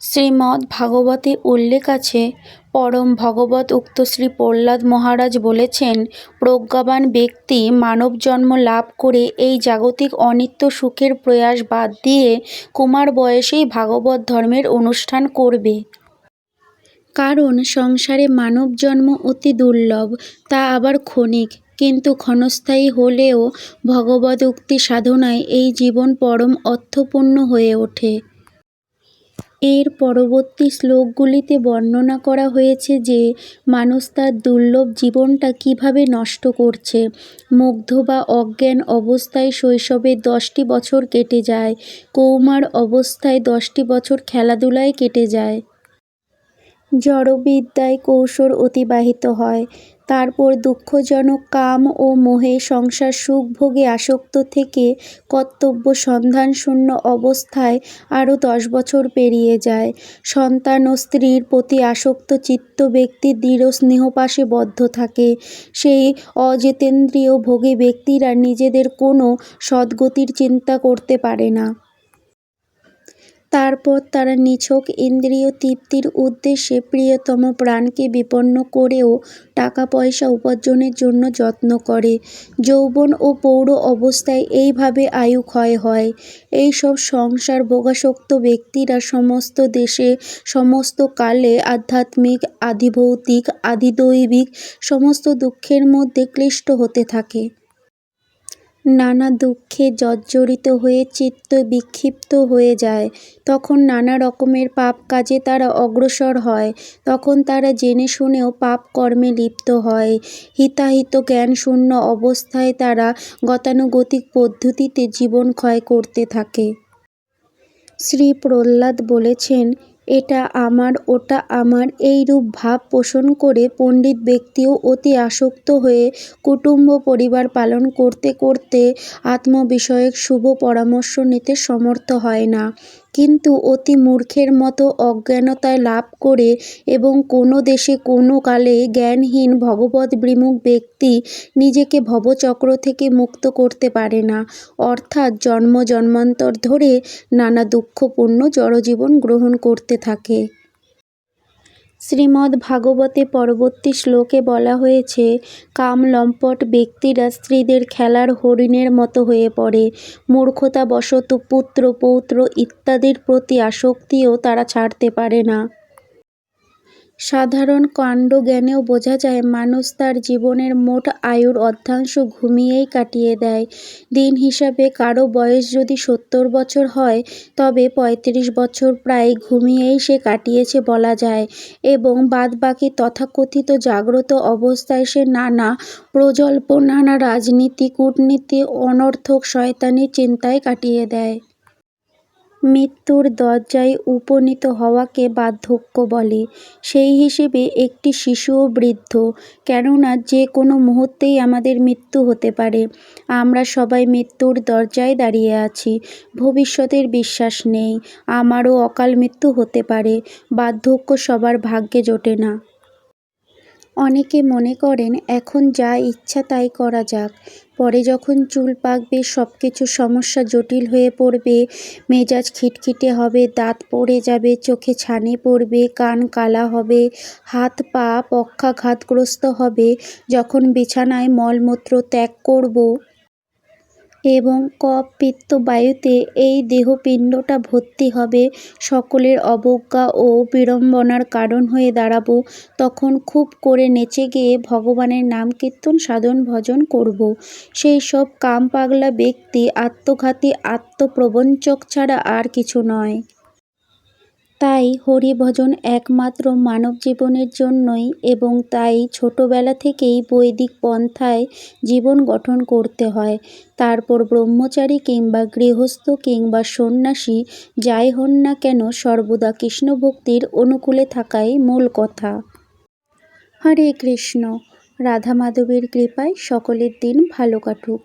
শ্রীমদ্ ভাগবতে উল্লেখ আছে, পরম ভগবত উক্ত শ্রী প্রহ্লাদ মহারাজ বলেছেন, প্রজ্ঞাবান ব্যক্তি মানব জন্ম লাভ করে এই জাগতিক অনিত্য সুখের প্রয়াস বাদ দিয়ে কুমার বয়সেই ভাগবত ধর্মের অনুষ্ঠান করবে। কারণ সংসারে মানব জন্ম অতি দুর্লভ, তা আবার ক্ষণিক, কিন্তু ক্ষণস্থায়ী হলেও ভগবদ উক্তি সাধনায় এই জীবন পরম অর্থপূর্ণ হয়ে ওঠে। এর পরবর্তী শ্লোকগুলিতে বর্ণনা করা হয়েছে যে মানুষ তার দুর্লভ জীবনটা কীভাবে নষ্ট করছে। মুগ্ধ বা অজ্ঞান অবস্থায় শৈশবে দশটি বছর কেটে যায়। কৌমার অবস্থায় দশটি বছর খেলাধুলায় কেটে যায়। জড়বিদ্যায় কৌশল অতিবাহিত হয়। তারপর দুঃখজনক কাম ও মোহে সংসার সুখ ভোগে আসক্ত থেকে কর্তব্য সন্ধানশূন্য অবস্থায় আরও দশ বছর পেরিয়ে যায়। সন্তান ও স্ত্রীর প্রতি আসক্ত চিত্ত ব্যক্তি দৃঢ় স্নেহপাশে বদ্ধ থাকে। সেই অজিতেন্দ্রিয় ভোগী ব্যক্তিরা নিজেদের কোনো সদ্গতির চিন্তা করতে পারে না। তারপর তারা নিছক ইন্দ্রিয় তৃপ্তির উদ্দেশ্যে প্রিয়তম প্রাণকে বিপন্ন করেও টাকা পয়সা উপার্জনের জন্য যত্ন করে। যৌবন ও পৌর অবস্থায় এইভাবে আয়ু ক্ষয় হয়। এইসব সংসার ভোগাসক্ত ব্যক্তিরা সমস্ত দেশে, সমস্ত কালে আধ্যাত্মিক, আধিভৌতিক, আধিদৈবিক, সমস্ত দুঃখের মধ্যে ক্লিষ্ট হতে থাকে। নানা দুঃখে জর্জরিত হয়ে চিত্ত বিক্ষিপ্ত হয়ে যায়। তখন নানা রকমের পাপ কাজে তারা অগ্রসর হয়। তখন তারা জেনে শুনেও পাপ কর্মে লিপ্ত হয়। হিতাহিত জ্ঞানশূন্য অবস্থায় তারা গতানুগতিক পদ্ধতিতে জীবন ক্ষয় করতে থাকে। শ্রী প্রহ্লাদ বলেছেন এটা আমার, ওটা আমার। এইরূপ ভাব পোষণ করে পণ্ডিত ব্যক্তিও অতি আসক্ত হয়ে কুটুম্ব পরিবার পালন করতে করতে আত্মবিষয়ক শুভ পরামর্শ নিতে সমর্থ হয় না। কিন্তু অতি মূর্খের মতো অজ্ঞানতায় লাভ করে এবং কোনো দেশে কোনো কালে জ্ঞানহীন ভগবত বিমুখ ব্যক্তি নিজেকে ভবচক্র থেকে মুক্ত করতে পারে না। অর্থাৎ জন্ম জন্মান্তর ধরে নানা দুঃখপূর্ণ জড়জীবন গ্রহণ করতে থাকে। শ্রীমদ্ ভাগবতে পরবর্তী শ্লোকে বলা হয়েছে কাম লম্পট ব্যক্তিরা স্ত্রীদের খেলার হরিণের মতো হয়ে পড়ে। মূর্খতাবশত পুত্র, পৌত্র ইত্যাদির প্রতি আসক্তিও তারা ছাড়তে পারে না। সাধারণ কাণ্ডজ্ঞানেও বোঝা যায়, মানুষ তার জীবনের মোট আয়ুর অর্ধাংশ ঘুমিয়েই কাটিয়ে দেয়। দিন হিসাবে কারও বয়স যদি সত্তর বছর হয়, তবে পঁয়ত্রিশ বছর প্রায় ঘুমিয়েই সে কাটিয়েছে বলা যায় এবং বাদবাকি তথাকথিত জাগ্রত অবস্থায় সে নানা প্রজল্প, নানা রাজনীতি, কূটনীতি, অনর্থক শয়তানি চিন্তায় কাটিয়ে দেয়। মৃত্যুর দরজায় উপনীত হওয়াকে বার্ধক্য বলে। সেই হিসেবে একটি শিশুও বৃদ্ধ, কেননা যে কোনো মুহূর্তেই আমাদের মৃত্যু হতে পারে। আমরা সবাই মৃত্যুর দরজায় দাঁড়িয়ে আছি, ভবিষ্যতের বিশ্বাস নেই, আমারও অকাল মৃত্যু হতে পারে, বার্ধক্য সবার ভাগ্যে জোটে না। অনেকে মনে করেন, এখন যা ইচ্ছা তাই করা যাক। পরে যখন চুল পাকবে সব কিছু সমস্যা জটিল হয়ে পড়বে, মেজাজ খিটখিটে হবে, দাঁত পড়ে যাবে, চোখে ছানে পড়বে, কান কালা হবে, হাত পা পক্ষাঘাতগ্রস্ত হবে, যখন বিছানায় মলমূত্র ত্যাগ করব এবং কপিত্ত পিত্ত বায়ুতে এই দেহপিণ্ডটা ভর্তি হবে। সকলের অবজ্ঞা ও বিড়ম্বনার কারণ হয়ে দাঁড়াব। তখন খুব করে নেচে গিয়ে ভগবানের নাম কীর্তন, সাধন, ভজন করব। সেই সব কাম পাগলা ব্যক্তি আত্মঘাতী, আত্মপ্রবঞ্চক ছাড়া আর কিছু নয়। তাই হরিভজন একমাত্র মানব জীবনের জন্যই এবং তাই ছোটবেলা থেকেই বৈদিক পন্থায় জীবন গঠন করতে হয়। তারপর ব্রহ্মচারী কিংবা গৃহস্থ কিংবা সন্ন্যাসী যাই হন না কেন সর্বদা কৃষ্ণভক্তির অনুকূলে থাকাই মূল কথা। হরে কৃষ্ণ, রাধা মাধবের কৃপায় সকলের দিন ভালো কাটুক।